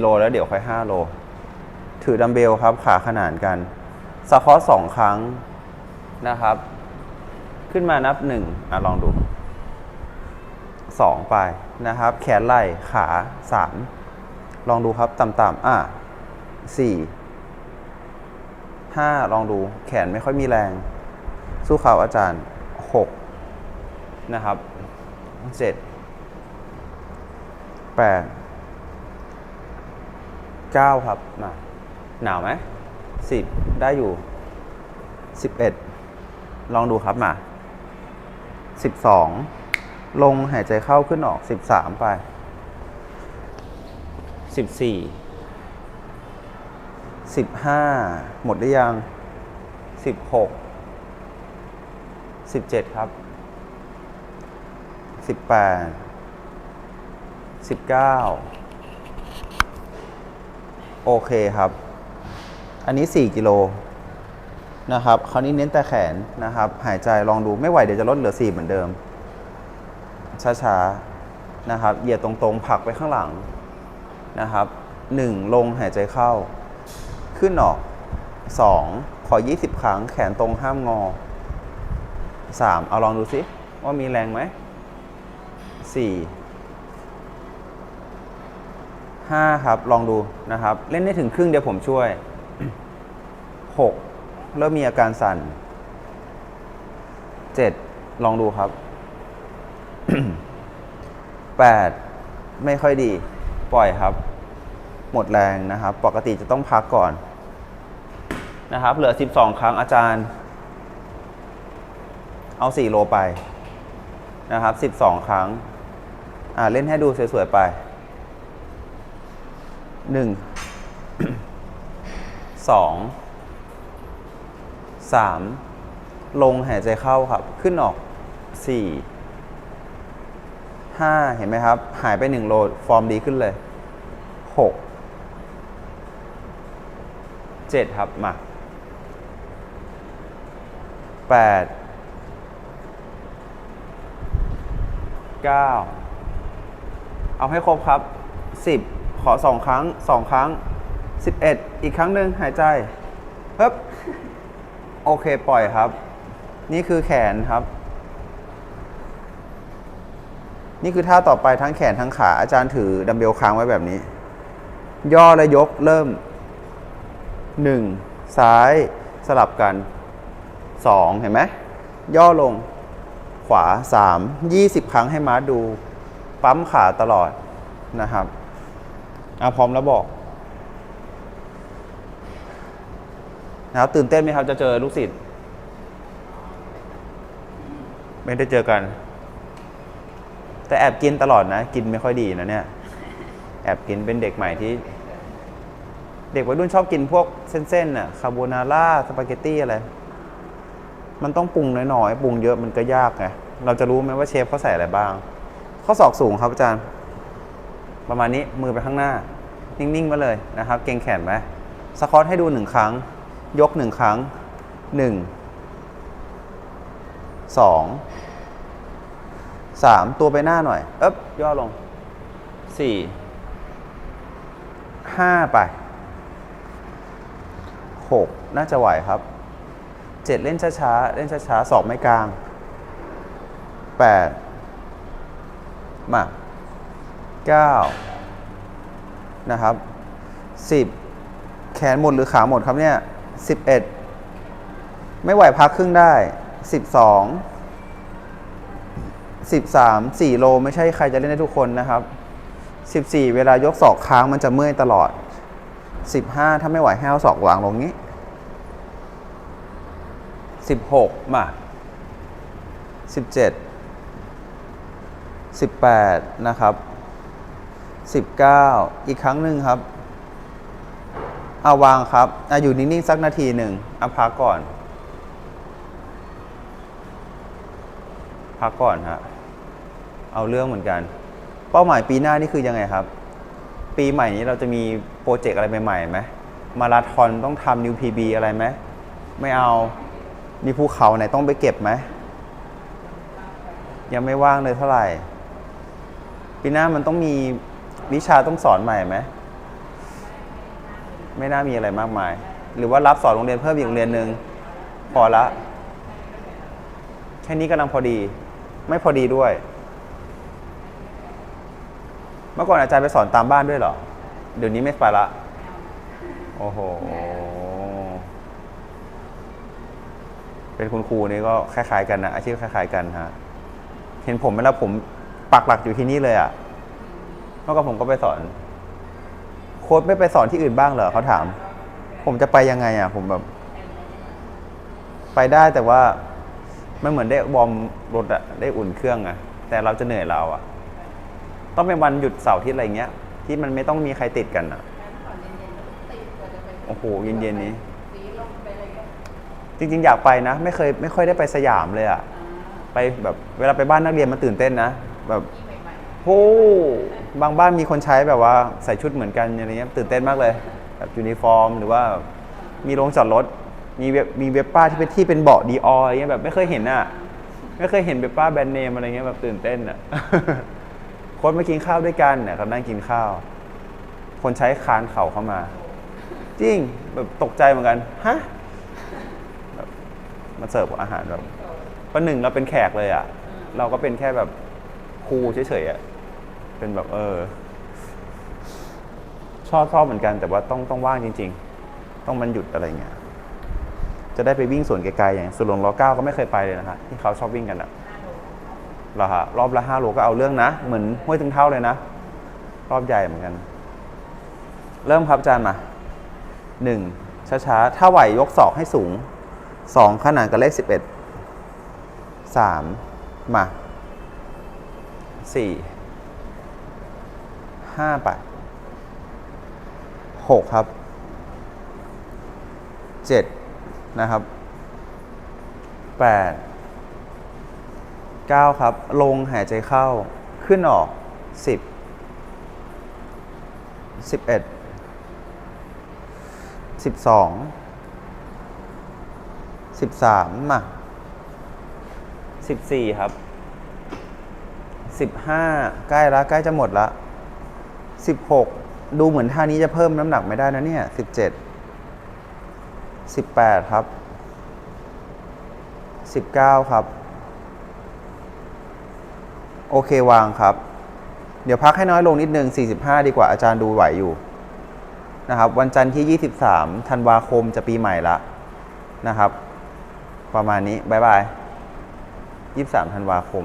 กิโลแล้วเดี๋ยวค่อย5โล ถือดัมเบลครับ ขาขนานกันสควอตสองครั้งนะครับ ขึ้นมานับหนึ่งอะลองดูสองไปนะครับ แขนไหล่ขาสามลองดูครับต่ำๆอะสี่ห้าลองดูแขนไม่ค่อยมีแรง สู้เขาอาจารย์หกนะครับเจ็ดแปด เก้าครับมาหนาวไหมสิบได้อยู่สิบเอ็ดลองดูครับมาสิบสองลงหายใจเข้าขึ้นออกสิบสามไปสิบสี่สิบห้าหมดหรือยังสิบหกสิบเจ็ดครับสิบแปดสิบเก้า โอเคครับ อันนี้ 4 กิโลนะครับ คราวนี้เน้นแต่แขนนะครับ หายใจลองดูไม่ไหวเดี๋ยวจะลดเหลือ 4 เหมือนเดิม ช้าๆนะครับ เหยียดตรงๆผลักไปข้างหลังนะครับ 1 ลงหายใจเข้า ขึ้นออก 2 ขอ 20 ครั้งแขนตรงห้ามงอ 3 เอาลองดูซิว่ามีแรงไหม4 5 ครับ ลองดูนะครับ เล่นได้ถึงครึ่งเดี๋ยวผมช่วย 6 เริ่มมีอาการสั่น 7 ลองดูครับ 8 ไม่ค่อยดี ปล่อยครับ หมดแรงนะครับ ปกติจะต้องพักก่อนนะครับ เหลือ 12 ครั้งอาจารย์ เอา 4 โลไปนะครับ 12 ครั้ง อ่า เล่นให้ดูสวยๆไป หนึ่งสองสามลงหายใจเข้าครับ ขึ้นออกสี่ห้าเห็นไหมครับ หายไปหนึ่งโลฟอร์มดีขึ้นเลยหกเจ็ดครับ มาแปดเก้าเอาให้ครบครับสิบ ขอสองครั้งสองครั้งสิบเอ็ดอีกครั้งหนึ่งหายใจปึ๊บโอเคปล่อยครับ นี่คือแขนครับ นี่คือท่าต่อไปทั้งแขนทั้งขาอาจารย์ถือดัมเบลค้างไว้แบบนี้ ย่อและยกเริ่มหนึ่งซ้ายสลับกันสองเห็นไหมย่อลงขวาสามยี่สิบครั้งให้ม้าดู ปั๊มขาตลอดนะครับ อะพร้อมแล้วบอกนะครับตื่นเต้นไหมครับจะเจอลูกศิษย์ไม่ได้เจอกัน แต่แอบกินตลอดนะ กินไม่ค่อยดีนะเนี่ย แอบกินเป็นเด็กใหม่ที่ เด็กวัยรุ่นชอบกินพวกเส้นๆน่ะคาโบนาร่าสปาเกตตี้อะไร มันต้องปรุงน้อยๆปรุงเยอะมันก็ยากไงเราจะรู้ไหมว่าเชฟเขาใส่อะไรบ้าง ข้อศอกสูงครับอาจารย์ ประมาณนี้มือไปข้างหน้า นิ่งๆมาเลยนะครับ เกรงแขนไหมสควอตให้ดูหนึ่งครั้ง ยกหนึ่งครั้งหนึ่งสองสามตัวไปหน้าหน่อยเอ๊บย่อลงสี่ห้าไปหกน่าจะไหวครับเจ็ดเล่นช้าๆ เล่นช้าๆสอบไม่กลางแปดมา 9นะครับ10 แขนหมดหรือขาหมดครับเนี่ย11 ไม่ไหวพักครึ่งได้ 12 13 4 โลไม่ใช่ใครจะเล่นได้ทุกคนนะครับ 14 เวลายกศอกค้างมันจะเมื่อยตลอด 15 ถ้าไม่ไหวให้เอาศอกวางลงนี้ 16 มา17 18 นะครับ 19 อีกครั้งหนึ่งครับเอาวางครับออยู่นิ่งๆสักนาทีหนึ่งเอาพักก่อน พักก่อนฮะเอาเรื่องเหมือนกัน เป้าหมายปีหน้านี่คือยังไงครับ ปีใหม่นี้เราจะมีโปรเจกต์อะไรใหม่ๆไหมมาราธอนต้องทำนิวพีบีอะไรไหมไม่เอามีภูเขาไหนต้องไปเก็บไหมยังไม่ว่างเลยเท่าไหร่ ปีหน้ามันต้องมี วิชาต้องสอนใหม่ไหมไม่น่ามีอะไรมากมาย หรือว่ารับสอนโรงเรียนเพิ่มอีกโรงเรียนหนึ่งพอละ แค่นี้กำลังพอดี ไม่พอดีด้วย เมื่อก่อนอาจารย์ไปสอนตามบ้านด้วยเหรอ เดี๋ยวนี้ไม่ไปละ โอ้โห เป็นคุณครูนี่ก็คล้ายๆกันนะอาชีพคล้าย ๆ กันฮะ เห็นผมไหมล่ะผมปักหลักอยู่ที่นี่เลยอะ่ะ เมื่อก่อนผมก็ไปสอน โค้ดไม่ไปสอนที่อื่นบ้างเหรอเขาถาม ผมจะไปยังไงอะ ผมแบบ ไปได้แต่ว่ามันเหมือนได้วอมรถอะได้อุ่นเครื่องอะแต่เราจะเหนื่อยเราอะต้องเป็นวันหยุดเสาร์อาที่อะไรเงี้ย ที่มันไม่ต้องมีใครติดกันอะโอ้โหเย็นๆนี้ จริง ๆ อยากไปนะ ไม่เคยไม่ค่อยได้ไปสยามเลยอะไปแบบ เวลาไปบ้านนักเรียนมันตื่นเต้นนะแบบโอ้ บางบ้านมีคนใช้แบบว่าใส่ชุดเหมือนกันอะไรเงี้ยตื่นเต้นมากเลยแบบยูนิฟอร์ม หรือว่ามีโรงจอดรถมีเว็บมีเว็บป้าที่เป็นที่เป็นเบาะดีอออะไรเงี้ยแบบไม่เคยเห็นอะไม่เคยเห็นเว็บป้าแบรนด์เนมอะไรเงี้ยแบบตื่นเต้นอะคนมากินข้าวด้วยกันเนี่ยเขานั่งกินข้าว คนใช้คานเข่าเข้ามา จริงแบบตกใจเหมือนกันฮะแบบมาเสิร์ฟอาหารแบบประหนึ่งเราเป็นแขกเลยอะ่ะ เราก็เป็นแค่แบบครูเฉยๆอะ่ะ เป็นแบบเออ ชอบชอบเหมือนกัน แต่ว่าต้องต้องว่างจริง ๆ ต้องมันหยุดอะไรเงี้ยจะได้ไปวิ่งสวนไกลๆอย่างสุดหลงรอเก้าก็ไม่เคยไปเลยนะคะที่เขาชอบวิ่งกันอะเหรอฮะรอบละห้าโลก็เอาเรื่องนะ เหมือนห้วยถึงเท่าเลยนะ รอบใหญ่เหมือนกัน เริ่มครับอาจารย์มาหนึ่งช้าๆ ถ้าไหวยกศอกให้สูงสองขนานกับเลขสิบเอ็ดสามมาสี่ ห้าไปหกครับเจ็ดนะครับแปด9ครับ ลงหายใจเข้าขึ้นออก10 11 12 13มา14ครับ15ใกล้ละใกล้จะหมดละ 16 ดูเหมือนท่านี้จะเพิ่มน้ำหนักไม่ได้นะเนี่ย 17 18 ครับ 19 ครับ โอเควางครับ เดี๋ยวพักให้น้อยลงนิดนึง 45 ดีกว่าอาจารย์ดูไหวอยู่นะครับ วันจันทร์ที่ 23 ธันวาคมจะปีใหม่ละนะครับ ประมาณนี้ บ๊ายบาย 23 ธันวาคม